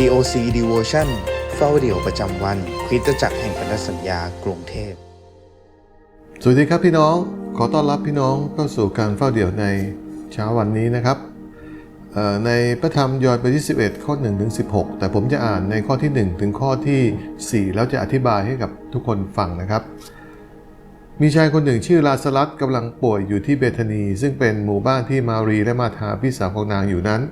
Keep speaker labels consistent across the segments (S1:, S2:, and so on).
S1: COC Devotion เฝ้าเดี่ยวประจำวันคริสตจักรแห่งพันธสัญญากรุงเทพ
S2: สวัสดีครับพี่น้อง ขอต้อนรับพี่น้องเข้าสู่การเฝ้าเดี่ยวในเช้าวันนี้นะครับ ในพระธรรมยอห์นบทที่ 11 ข้อ1ถึง16 แต่ผมจะอ่านในข้อที่ 1 ถึงข้อที่ 4 แล้วจะอธิบายให้กับทุกคนฟังนะครับ มีชายคนหนึ่งชื่อลาสลัสกำลังป่วยอยู่ที่เบธานี ซึ่งเป็นหมู่บ้านที่มารีและมาธาพี่สาวของนางอยู่นั้น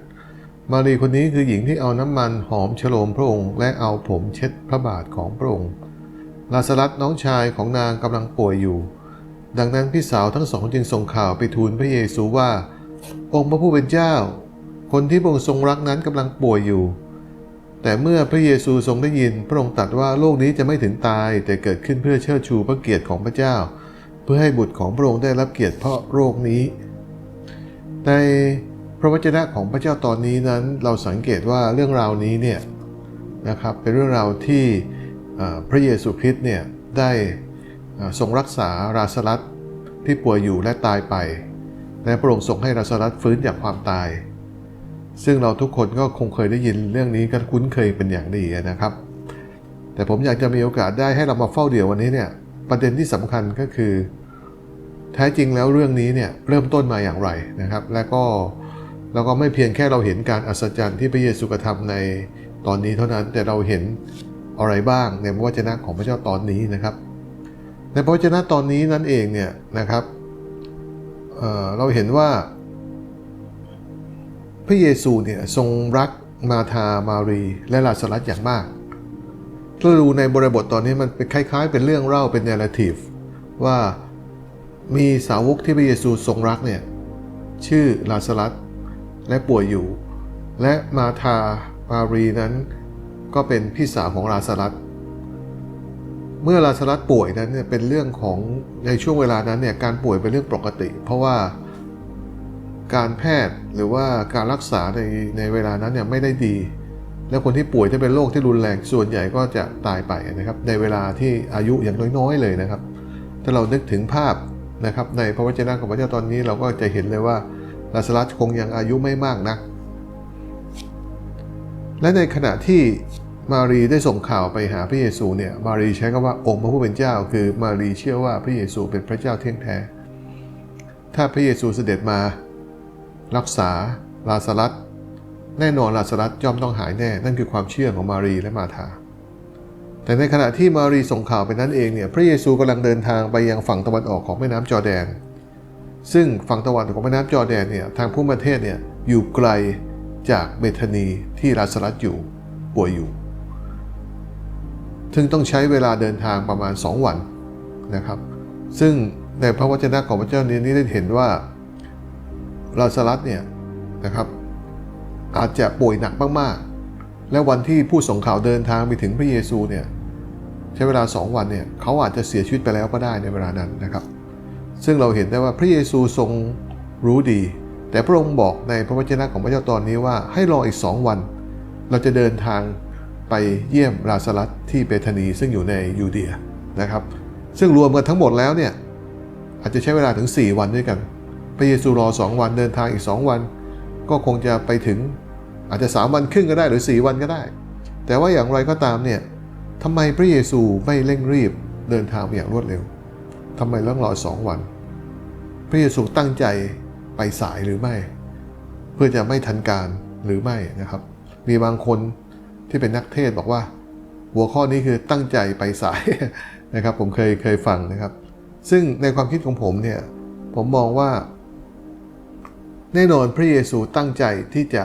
S2: มารีคนนี้คือหญิงที่เอาน้ำมันหอมฉโลมพระองค์และเอาผมเช็ดพระบาทของพระองค์ ลาสลัสน้องชายของนางกำลังป่วยอยู่ ดังนั้นพี่สาวทั้งสองจึงส่งข่าวไปทูลพระเยซูว่า องค์พระผู้เป็นเจ้า คนที่พระองค์ทรงรักนั้นกำลังป่วยอยู่ แต่เมื่อพระเยซูทรงได้ยินพระองค์ตรัสว่าโลกนี้จะไม่ถึงตายแต่เกิดขึ้นเพื่อเชิดชูพระเกียรติของพระเจ้า เพื่อให้บุตรของพระองค์ได้รับเกียรติเพราะโรคนี้ใน พระวจนะของพระเจ้าตอนนี้นั้นเราสังเกตว่าเรื่องราวนี้เนี่ยนะครับเป็นเรื่องราวที่พระเยซูคริสต์เนี่ยได้ทรงรักษาราสลัดที่ป่วยอยู่และตายไป และพระองค์ทรงให้ราสลัดฟื้นจากความตาย ซึ่งเราทุกคนก็คงเคยได้ยินเรื่องนี้กันคุ้นเคยเป็นอย่างดีนะครับ แต่ผมอยากจะมีโอกาสได้ให้เรามาเฝ้าเดี่ยววันนี้เนี่ยประเด็นที่สำคัญก็คือ แท้จริงแล้วเรื่องนี้เนี่ยเริ่มต้นมาอย่างไรนะครับ และก็ เราก็ไม่เพียงแค่เราเห็นการอัศจรรย์ที่พระเยซูกระทำในตอนนี้เท่านั้นแต่เราเห็นอะไรบ้างในพระวจนะของพระเจ้าตอนนี้นะครับ ในพระวจนะตอนนี้นั่นเองเนี่ยนะครับเเราเห็นว่า พระเยซูเนี่ยทรงรักมาธามารี และลาสลัสอย่างมากถ้าดูในบริบทตอนนี้มันเป็นคล้าย ๆ เป็นเรื่องเล่าเป็น narrative ว่ามีสาวกที่พระเยซูทรงรักเนี่ยชื่อลาสลัส และป่วยอยู่ และมาธามารีนั้น ก็เป็นพี่สาวของลาสลัสเมื่อลาสลัสป่วยนั้นเนี่ยเป็นเรื่องของในช่วงเวลานั้นเนี่ยการป่วยเป็นเรื่องปกติ เพราะว่าการแพทย์หรือว่าการรักษาในในเวลานั้นเนี่ยไม่ได้ดี แล้วคนที่ป่วยที่เป็นโรคที่รุนแรงส่วนใหญ่ก็จะตายไปนะครับในเวลาที่อายุอย่างน้อยๆเลยนะครับ ถ้าเรานึกถึงภาพนะครับในพระวจนะของพระเจ้าตอนนี้เราก็จะเห็นเลยว่า ลาสลัสคงยังอายุไม่มากนัก และในขณะที่มารีได้ส่งข่าวไปหาพระเยซูเนี่ยมารีใช้คำว่าองค์พระผู้เป็นเจ้า คือมารีเชื่อว่าพระเยซูเป็นพระเจ้าเที่ยงแท้ ถ้าพระเยซูเสด็จมา รักษาลาสลัสแน่นอนลาสลัสย่อมต้องหายแน่ นั่นคือความเชื่อของมารีและมาธาแต่ในขณะที่มารีส่งข่าวไปนั้นเองเนี่ยพระเยซูกำลังเดินทางไปยังฝั่งตะวันออกของแม่น้ำจอแดน ซึ่งฝั่งตะวันออกของแม่น้ำจอร์แดนเนี่ยทางผู้ประเทศเนี่ยอยู่ไกลจากเบธานีที่ลาสลัสอยู่ป่วยอยู่ ซึ่งต้องใช้เวลาเดินทางประมาณ 2 วันนะครับ ซึ่งในพระวจนะของพระเจ้านี้นี่ได้เห็นว่าลาสลัสเนี่ยนะครับอาจจะป่วยหนักมากๆ และวันที่ผู้ส่งข่าวเดินทางไปถึงพระเยซูเนี่ยใช้เวลา 2 วันเนี่ยเขาอาจจะเสียชีวิตไปแล้วก็ได้ในเวลานั้นนะครับ ซึ่งเราเห็นได้ว่าพระเยซูทรงรู้ดี แต่พระองค์บอกในพระวจนะของพระเจ้าตอนนี้ว่าให้รออีก2วัน เราจะเดินทางไปเยี่ยมราสลัสที่เบธานีซึ่งอยู่ในยูเดียนะครับ ซึ่งรวมกันทั้งหมดแล้วเนี่ยอาจจะใช้เวลาถึง 4 วันด้วยกัน พระเยซูรอ 2 วันเดินทางอีก 2 วัน ก็คงจะไปถึงอาจจะ 3 วันครึ่งก็ได้หรือ 4 วันก็ได้ แต่ว่าอย่างไรก็ตามเนี่ยทำไมพระเยซูไม่เร่งรีบเดินทางไปอย่างรวดเร็ว ทำไมต้องรอ2วัน พระเยซูตั้งใจไปสายหรือไม่ เพื่อจะไม่ทันการหรือไม่นะครับ มีบางคนที่เป็นนักเทศบอกว่า หัวข้อนี้คือตั้งใจไปสายนะครับ ผมเคยเคยฟังนะครับ ซึ่งในความคิดของผมเนี่ยผมมองว่า แน่นอนพระเยซูตั้งใจที่จะ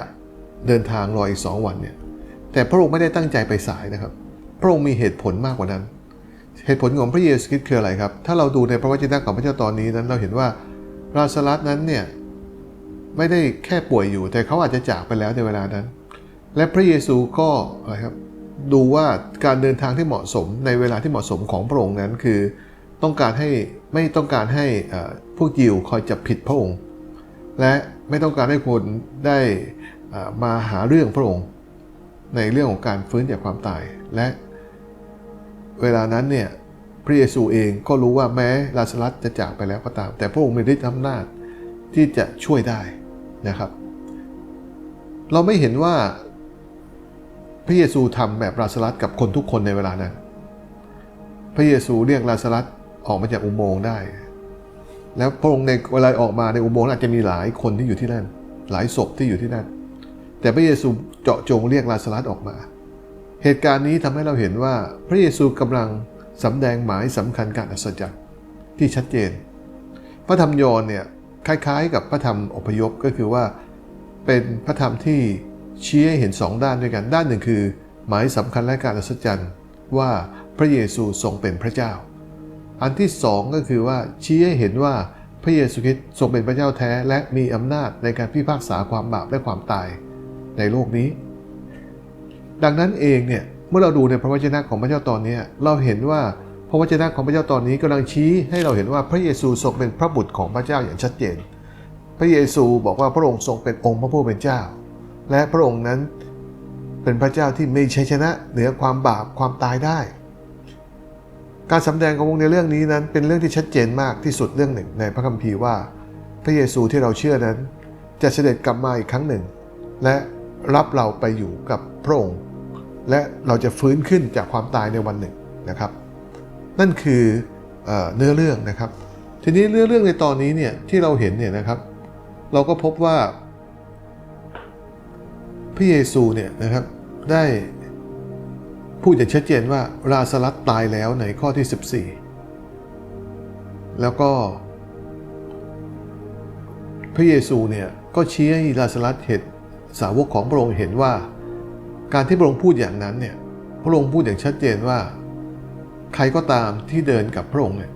S2: เดินทางรออีกสองวันเนี่ยแต่พระองค์ไม่ได้ตั้งใจไปสายนะครับ พระองค์มีเหตุผลมากกว่านั้น เหตุผลของพระเยซูคริสต์คืออะไรครับ ถ้าเราดูในพระวจนะของพระเจ้าตอนนี้นั้นเราเห็นว่าราสลัสนั้นเนี่ยไม่ได้แค่ป่วยอยู่ แต่เขาอาจจะจากไปแล้วในเวลานั้น และพระเยซูก็อะไรครับดูว่าการเดินทางที่เหมาะสมในเวลาที่เหมาะสมของพระองค์นั้นคือ ต้องการให้ไม่ต้องการให้พวกยิวคอยจับผิดพระองค์ และไม่ต้องการให้คนได้มาหาเรื่องพระองค์ ในเรื่องของการฟื้นจากความตายและ เวลานั้นเนี่ยพระเยซูเองก็รู้ว่าแม้ลาสลัสจะจากไปแล้วก็ตาม แต่พระองค์มีฤทธิ์อำนาจที่จะช่วยได้นะครับ เราไม่เห็นว่าพระเยซูทำแบบลาสลัสกับคนทุกคนในเวลานั้น พระเยซูเรียกลาสลัสออกมาจากอุโมงค์ได้ แล้วพระองค์ในเวลาออกมาในอุโมงค์อาจจะมีหลายคนที่อยู่ที่นั่น หลายศพที่อยู่ที่นั่น แต่พระเยซูเจาะจงเรียกลาสลัสออกมา เหตุการณ์นี้ทำให้เราเห็นว่าพระเยซูกำลังสำแดงหมายสำคัญการอัศจรรย์ที่ชัดเจน พระธรรมยอห์นเนี่ยคล้ายๆ กับพระธรรมอพยพก็คือว่า เป็นพระธรรมที่ชี้ให้เห็นสองด้านด้วยกันด้านหนึ่งคือ หมายสำคัญและการอัศจรรย์ว่าพระเยซูทรงเป็นพระเจ้า อันที่สองก็คือว่าชี้ให้เห็นว่าพระเยซูคริสต์ทรงเป็นพระเจ้าแท้และมีอำนาจในการพิพากษาความบาปและความตายในโลกนี้ ดังนั้นเองเนี่ยเมื่อเราดูในพระวจนะของพระเจ้าตอนนี้เราเห็นว่าพระวจนะของพระเจ้าตอนนี้กำลังชี้ให้เราเห็นว่าพระเยซูทรงเป็นพระบุตรของพระเจ้าอย่างชัดเจน พระเยซูบอกว่าพระองค์ทรงเป็นองค์พระผู้เป็นเจ้า และพระองค์นั้นเป็นพระเจ้าที่มีชัยชนะเหนือความบาปความตายได้ การสำแดงขององค์ในเรื่องนี้นั้นเป็นเรื่องที่ชัดเจนมากที่สุดเรื่องหนึ่งในพระคัมภีร์ว่า พระเยซูที่เราเชื่อนั้น จะเสด็จกลับมาอีกครั้งหนึ่ง และรับเราไปอยู่กับพระองค์ และเราจะฟื้นขึ้นจากความตายในวันหนึ่งนะครับ นั่นคือเอเนื้อเรื่องนะครับ ทีนี้เนื้อเรื่องในตอนนี้เนี่ยที่เราเห็นเนี่ยนะครับ เราก็พบว่าพระเยซูเนี่ยนะครับได้พูดอย่างชัดเจนว่าลาสลัสตายแล้วในข้อที่ 14 แล้วก็ พระเยซูเนี่ยก็ชี้ให้ลาสลัสเห็นสาวกของพระองค์เห็นว่า การที่พระองค์พูดอย่างนั้นเนี่ยพระองค์พูดอย่างชัดเจนว่า ใครก็ตามที่เดินกับพระองค์เนี่ย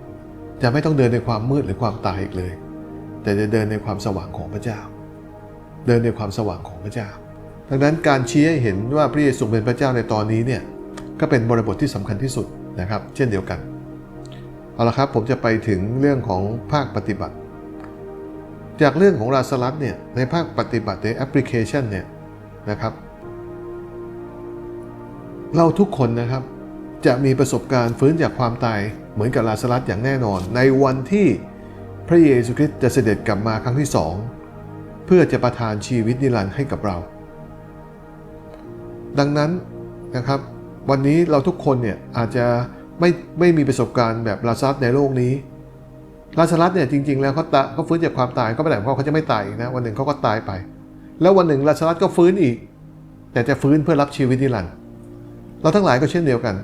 S2: จะไม่ต้องเดินในความมืดหรือความตายอีกเลย แต่จะเดินในความสว่างของพระเจ้า เดินในความสว่างของพระเจ้า ดังนั้นการชี้ให้เห็นว่าพระเยซูเป็นพระเจ้าในตอนนี้เนี่ยก็เป็นบริบทที่สำคัญที่สุดนะครับ เช่นเดียวกันเอาละครับผมจะไปถึงเรื่องของภาคปฏิบัติ จากเรื่องของลาสลัสเนี่ยในภาคปฏิบัติในแอปพลิเคชันเนี่ยนะครับ เราทุกคนนะครับ จะมีประสบการณ์ฟื้นจากความตายเหมือนกับลาสลัสอย่างแน่นอน ในวันที่พระเยซูคริสต์จะเสด็จกลับมาครั้งที่สองเพื่อจะประทานชีวิตนิรันดร์ให้กับเรา ดังนั้นนะครับ วันนี้เราทุกคนเนี่ยอาจจะไม่ไม่มีประสบการณ์แบบลาซัสในโลกนี้ลาซารัสเนี่ยจริงๆแล้วเขาตาเขาฟื้นจากความตายก็ไม่ได้หมายความว่าเขาจะไม่ตายนะวันหนึ่งเขาก็ตายไป แล้ววันหนึ่งลาซารัสก็ฟื้นอีก แต่จะฟื้นเพื่อรับชีวิตนิรันดร์ เราทั้งหลายก็เช่นเดียวกัน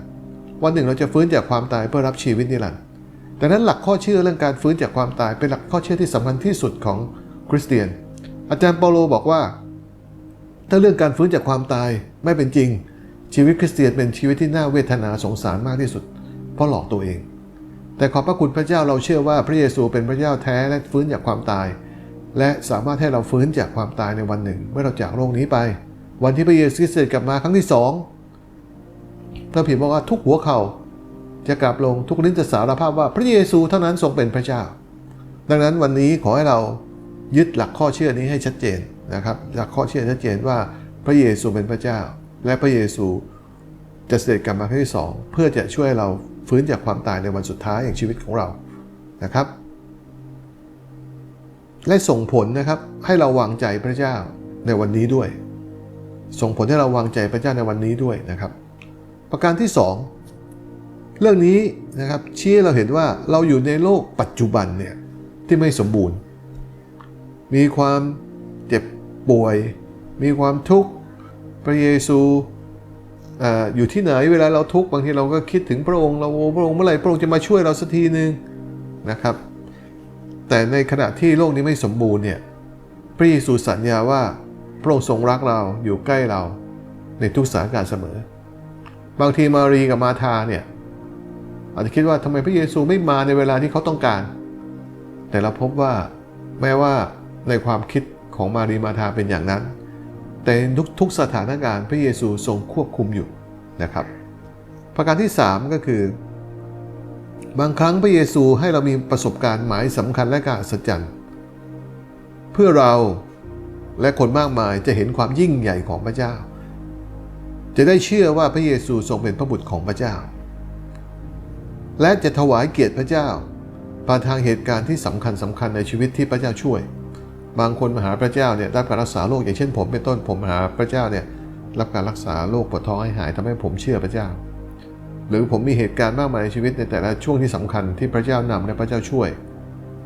S2: วันหนึ่งเราจะฟื้นจากความตายเพื่อรับชีวิตนิรันดร์ดังนั้นหลักข้อเชื่อเรื่องการฟื้นจากความตายเป็นหลักข้อเชื่อที่สำคัญที่สุดของคริสเตียน อาจารย์เปาโลบอกว่า ถ้าเรื่องการฟื้นจากความตายไม่เป็นจริง ชีวิตคริสเตียนเป็นชีวิตที่น่าเวทนาสงสารมากที่สุด เพราะหลอกตัวเอง แต่ขอบพระคุณพระเจ้าเราเชื่อว่าพระเยซูเป็นพระเจ้าแท้และฟื้นจากความตาย และสามารถให้เราฟื้นจากความตายในวันหนึ่ง เมื่อเราจากโลกนี้ไป วันที่พระเยซูคริสเสด็จกลับมาครั้งที่สอง พระผิดบอกว่าทุกหัวเข่าจะกลับลงทุกลิ้นจะสารภาพว่าพระเยซูเท่านั้นทรงเป็นพระเจ้า ดังนั้นวันนี้ขอให้เรายึดหลักข้อเชื่อนี้ให้ชัดเจนนะครับ หลักข้อเชื่อชัดเจนว่าพระเยซูเป็นพระเจ้า และพระเยซูจะเสด็จกลับมาครั้งที่สองเพื่อจะช่วยเราฟื้นจากความตายในวันสุดท้ายแห่งชีวิตของเรานะครับ และส่งผลนะครับให้เราวางใจพระเจ้าในวันนี้ด้วย ส่งผลให้เราวางใจพระเจ้าในวันนี้ด้วยนะครับ ประการที่ 2 เรื่องนี้นะครับชี้ให้เราเห็นว่าเราอยู่ในโลกปัจจุบันเนี่ยที่ไม่สมบูรณ์ มีความเจ็บป่วย มีความทุกข์พระเยซูอออยู่ที่ไหนเวลาเราทุกข์บางทีเราก็คิดถึงพระองค์เราโอ้พระองค์เมื่อไหร่พระองค์จะมาช่วยเราสักทีหนึ่งนะครับ แต่ในขณะที่โลกนี้ไม่สมบูรณ์เนี่ยพระเยซูสัญญาว่าพระองค์ทรงรักเราอยู่ใกล้เราในทุกสถานการณ์เสมอ บางทีมารีกับมาธาเนี่ยอาจจะคิดว่าทำไมพระเยซูไม่มาในเวลาที่เขาต้องการ แต่เราพบว่าแม้ว่าในความคิดของมารีมาธาเป็นอย่างนั้น แต่ทุกทุกสถานการณ์พระเยซูทรงควบคุมอยู่นะครับ ประการที่ 3 ก็คือ บางครั้งพระเยซูให้เรามีประสบการณ์หมายสำคัญและการอัศจรรย์เพื่อเราและคนมากมายจะเห็นความยิ่งใหญ่ของพระเจ้า จะได้เชื่อว่าพระเยซูทรงเป็นพระบุตรของพระเจ้า และจะถวายเกียรติพระเจ้าผ่านทางเหตุการณ์ที่สำคัญสำคัญในชีวิตที่พระเจ้าช่วย บางคนมาหาพระเจ้าเนี่ยได้การรักษาโรคอย่างเช่น ผมเป็นต้นผมมาหาพระเจ้าเนี่ยรับการรักษาโรคปวดท้องให้หายทำให้ผมเชื่อพระเจ้า หรือผมมีเหตุการณ์มากมายในชีวิตในแต่ละช่วงที่สำคัญที่พระเจ้านำและพระเจ้าช่วย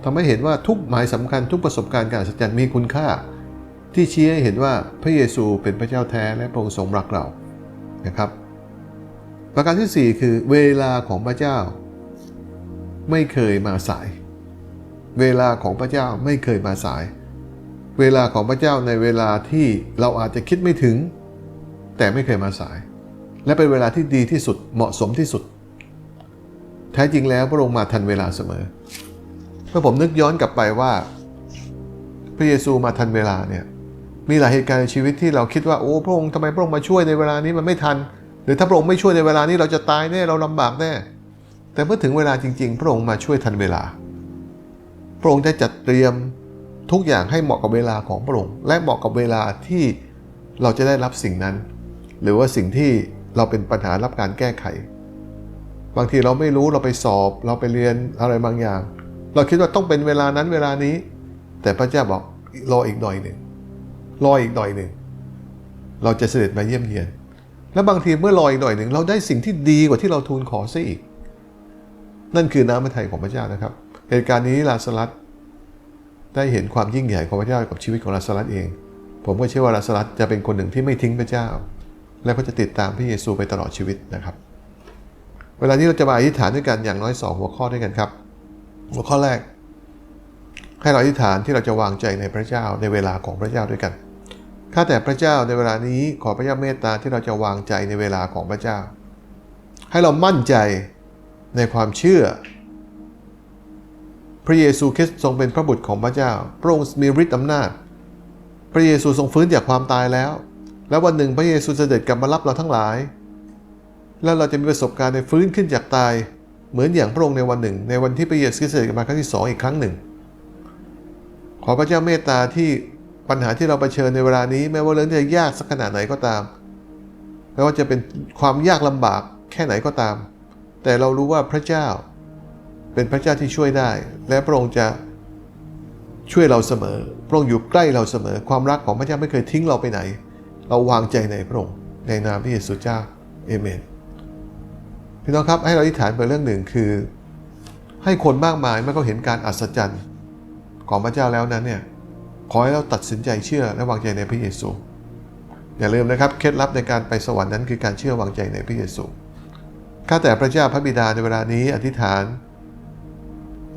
S2: ทำให้เห็นว่าทุกหมายสำคัญทุกประสบการณ์การอัศจรรย์มีคุณค่า ที่ชี้ให้เห็นว่าพระเยซูเป็นพระเจ้าแท้และพระองค์ทรงรักเรา นะครับ ประการที่ 4 คือเวลาของพระเจ้า ไม่เคยมาสาย เวลาของพระเจ้าไม่เคยมาสาย เวลาของพระเจ้าในเวลาที่เราอาจจะคิดไม่ถึง แต่ไม่เคยมาสาย และเป็นเวลาที่ดีที่สุดเหมาะสมที่สุด แท้จริงแล้วพระองค์มาทันเวลาเสมอเมื่อผมนึกย้อนกลับไปว่า พระเยซูมาทันเวลาเนี่ย มีหลายเหตุการณ์ในชีวิตที่เราคิดว่าโอ้พระองค์ทำไมพระองค์มาช่วยในเวลานี้มันไม่ทัน หรือถ้าพระองค์ไม่ช่วยในเวลานี้เราจะตายแน่เราลำบากแน่ แต่เมื่อถึงเวลาจริง ๆ พระองค์มาช่วยทันเวลา พระองค์ได้จัดเตรียมทุกอย่างให้เหมาะกับเวลาของพระองค์ และเหมาะกับเวลาที่เราจะได้รับสิ่งนั้น หรือว่าสิ่งที่เราเป็นปัญหารับการแก้ไข บางทีเราไม่รู้เราไปสอบ เราไปเรียนอะไรบางอย่าง เราคิดว่าต้องเป็นเวลานั้นเวลานี้ แต่พระเจ้าบอกรออีกหน่อยหนึ่ง รออีกหน่อยหนึ่ง เราจะเสด็จมาเยี่ยมเยียน และบางทีเมื่อรออีกหน่อยหนึ่ง เราได้สิ่งที่ดีกว่าที่เราทูลขอซะอีก นั่นคือน้ำพระทัยของพระเจ้านะครับ เหตุการณ์นี้ลาสลัสได้เห็นความยิ่งใหญ่ของพระเจ้ากับชีวิตของลาสลัสเอง ผมก็เชื่อว่าลาสลัสจะเป็นคนหนึ่งที่ไม่ทิ้งพระเจ้า และก็จะติดตามพระเยซูไปตลอดชีวิตนะครับ เวลานี้เราจะมาอธิษฐานด้วยกันอย่างน้อยสองหัวข้อด้วยกันครับ หัวข้อแรกให้เราอธิษฐานที่เราจะวางใจในพระเจ้าในเวลาของพระเจ้าด้วยกัน ข้าแต่พระเจ้าในเวลานี้ขอพระเจ้าเมตตาที่เราจะวางใจในเวลาของพระเจ้า ให้เรามั่นใจในความเชื่อ พระเยซูคริสต์ทรงเป็นพระบุตรของพระเจ้า พระองค์มีฤทธิ์อำนาจ พระเยซูทรงฟื้นจากความตายแล้ว และวันหนึ่งพระเยซูเสด็จกลับมารับเราทั้งหลาย แล้วเราจะมีประสบการณ์ในฟื้นขึ้นจากตาย เหมือนอย่างพระองค์ในวันหนึ่ง ในวันที่พระเยซูเสด็จมาครั้งที่สองอีกครั้งหนึ่ง ขอพระเจ้าเมตตาที่ ปัญหาที่เราเผชิญในเวลานี้แม้ว่าเรื่องจะยากสักขนาดไหนก็ตามไม่ว่าจะเป็นความยากลำบากแค่ไหนก็ตาม แต่เรารู้ว่าพระเจ้า เป็นพระเจ้าที่ช่วยได้ และพระองค์จะช่วยเราเสมอ พระองค์อยู่ใกล้เราเสมอ ความรักของพระเจ้าไม่เคยทิ้งเราไปไหน เราวางใจในพระองค์ในนามพระเยซูเจ้าเอเมนพี่น้องครับให้เราอธิษฐานไปเรื่องหนึ่งคือ ให้คนมากมายเมื่อเขาเห็นการอัศจรรย์ของพระเจ้าแล้วนั้นเนี่ย ขอให้เราตัดสินใจเชื่อและวางใจในพระเยซู อย่าลืมนะครับเคล็ดลับในการไปสวรรค์นั้นคือการเชื่อวางใจในพระเยซูข้าแต่พระเจ้าพระบิดาในเวลานี้อธิษฐาน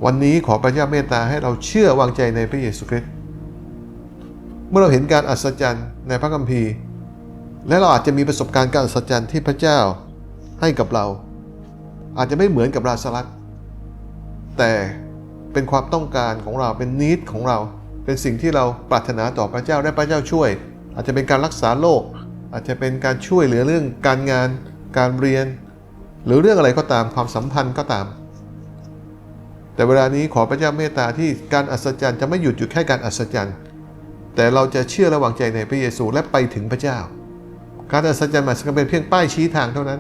S2: วันนี้ขอพระเจ้าเมตตาให้เราเชื่อวางใจในพระเยซูคริสต์เมื่อเราเห็นการอัศจรรย์ในพระคัมภีร์ และเราอาจจะมีประสบการณ์การอัศจรรย์ที่พระเจ้าให้กับเรา อาจจะไม่เหมือนกับลาสลัสแต่เป็นความต้องการของเราเป็นนิดของเรา เป็นสิ่งที่เราปรารถนาต่อพระเจ้าและพระเจ้าช่วย อาจจะเป็นการรักษาโรคอาจจะเป็นการช่วยเหลือเรื่องการงาน การเรียน หรือเรื่องอะไรก็ตามความสัมพันธ์ก็ตาม แต่เวลานี้ขอพระเจ้าเมตตาที่การอัศจรรย์จะไม่หยุดอยู่แค่การอัศจรรย์ แต่เราจะเชื่อและวางใจในพระเยซูและไปถึงพระเจ้า การอัศจรรย์มันเป็นเพียงป้ายชี้ทางเท่านั้น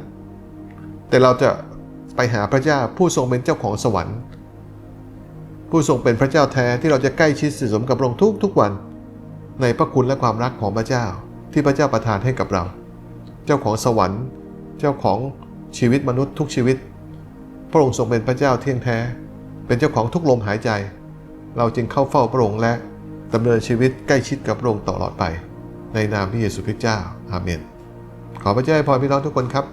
S2: แต่เราจะไปหาพระเจ้าผู้ทรงเป็นเจ้าของสวรรค์ ผู้ทรงเป็นพระเจ้าแท้ที่เราจะใกล้ชิดสมกับพระองค์ทุกทุกวัน ในพระคุณและความรักของพระเจ้าที่พระเจ้าประทานให้กับเรา เจ้าของสวรรค์ เจ้าของชีวิตมนุษย์ทุกชีวิต พระองค์ทรงเป็นพระเจ้าเที่ยงแท้ เป็นเจ้าของทุกลมหายใจ เราจึงเข้าเฝ้าพระองค์และดำเนินชีวิตใกล้ชิดกับพระองค์ตลอดไป ในนามพระเยซูคริสต์เจ้าอาเมน ขอพระเจ้าให้พรพี่น้องทุกคนครับ